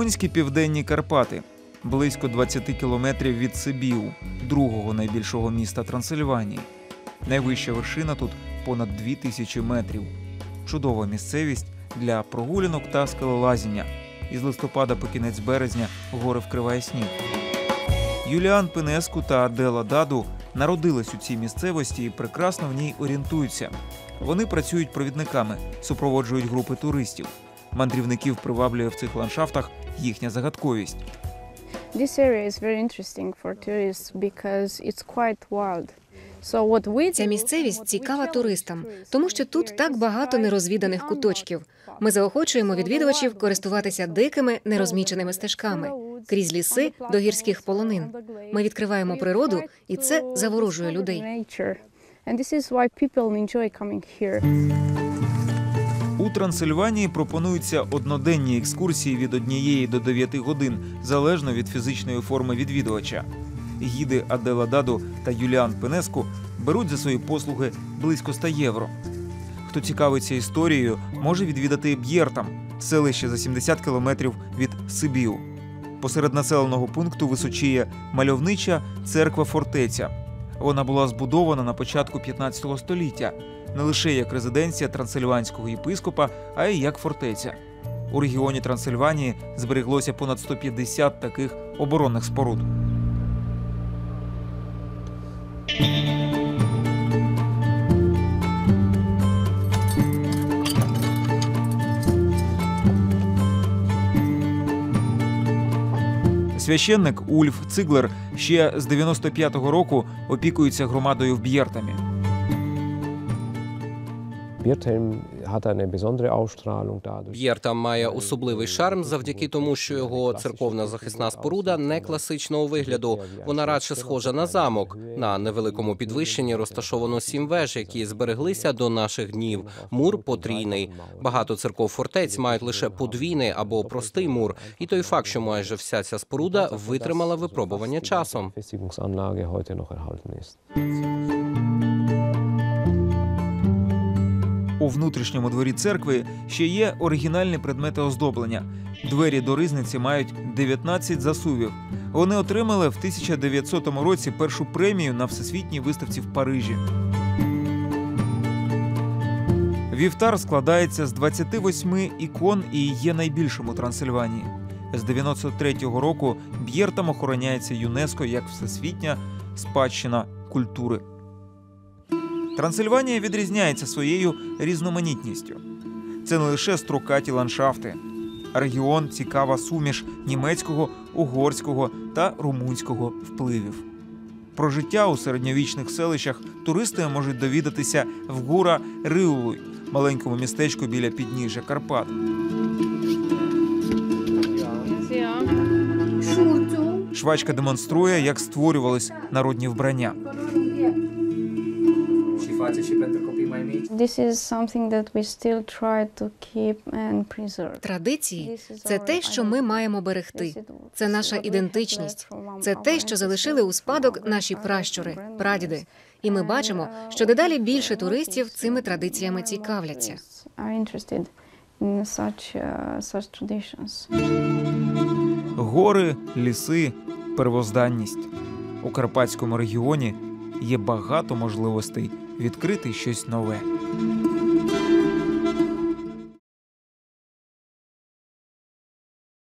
Румунські південні Карпати близько 20 кілометрів від Сибіу, другого найбільшого міста Трансильванії. Найвища вершина тут понад 2000 метрів. Чудова місцевість для прогулянок та скелелазіння. Із листопада по кінець березня гори вкриває сніг. Юліан Пенеску та Адела Даду народились у цій місцевості і прекрасно в ній орієнтуються. Вони працюють провідниками, супроводжують групи туристів. Мандрівників приваблює в цих ландшафтах їхня загадковість. Ця місцевість цікава туристам, тому що тут так багато нерозвіданих куточків. Ми заохочуємо відвідувачів користуватися дикими нерозміченими стежками крізь ліси до гірських полонин. Ми відкриваємо природу, і це to заворожує людей. У Трансильванії пропонуються одноденні екскурсії від однієї до 9 годин, залежно від фізичної форми відвідувача. Гіди Адела Даду та Юліан Пенеску беруть за свої послуги близько 100 євро. Хто цікавиться історією, може відвідати Б'єртам, селище за 70 кілометрів від Сибіу. Посеред населеного пункту височіє мальовнича церква фортеця. Вона була збудована на початку 15 століття не лише як резиденція трансильванського єпископа, а й як фортеця. У регіоні Трансильванії збереглося понад 150 таких оборонних споруд. Священник Ульф Циглер ще з 95-го року опікується громадою в Б'єртамі. Bierthelm Б'єрта має особливий шарм завдяки тому, що його церковна захисна споруда не класичного вигляду. Вона радше схожа на замок. На невеликому підвищенні розташовано сім веж, які збереглися до наших днів. Мур потрійний. Багато церков фортець мають лише подвійний або простий мур. І той факт, що майже вся ця споруда витримала випробування часом. Внутрішньому дворі церкви ще є оригінальні предмети оздоблення. Двері до ризниці мають 19 засувів. Вони отримали в 1900 році першу премію на всесвітній виставці в Парижі. Вівтар складається з 28 ікон і є найбільшим у Трансильванії. З 93-го року Б'єртам охороняється ЮНЕСКО як всесвітня спадщина культури. Трансильванія відрізняється своєю різноманітністю. Це не лише строкаті ландшафти. Регіон цікава суміш німецького, угорського та румунського впливів. Про життя у середньовічних селищах туристи можуть довідатися в гура Риулуй, маленькому містечку біля підніжжя Карпат. Швачка демонструє, як створювались народні вбрання. Face și pentru copii mai mici. This is something that we still try to keep and preserve. Традиції це те, що ми маємо берегти. Це наша ідентичність. Це те, що залишили у спадок наші пращури, прадіди. І ми бачимо, що дедалі більше туристів цими традиціями цікавляться. Uh. Гори, ліси, первозданність. У карпатському регіоні є багато можливостей відкрити щось нове.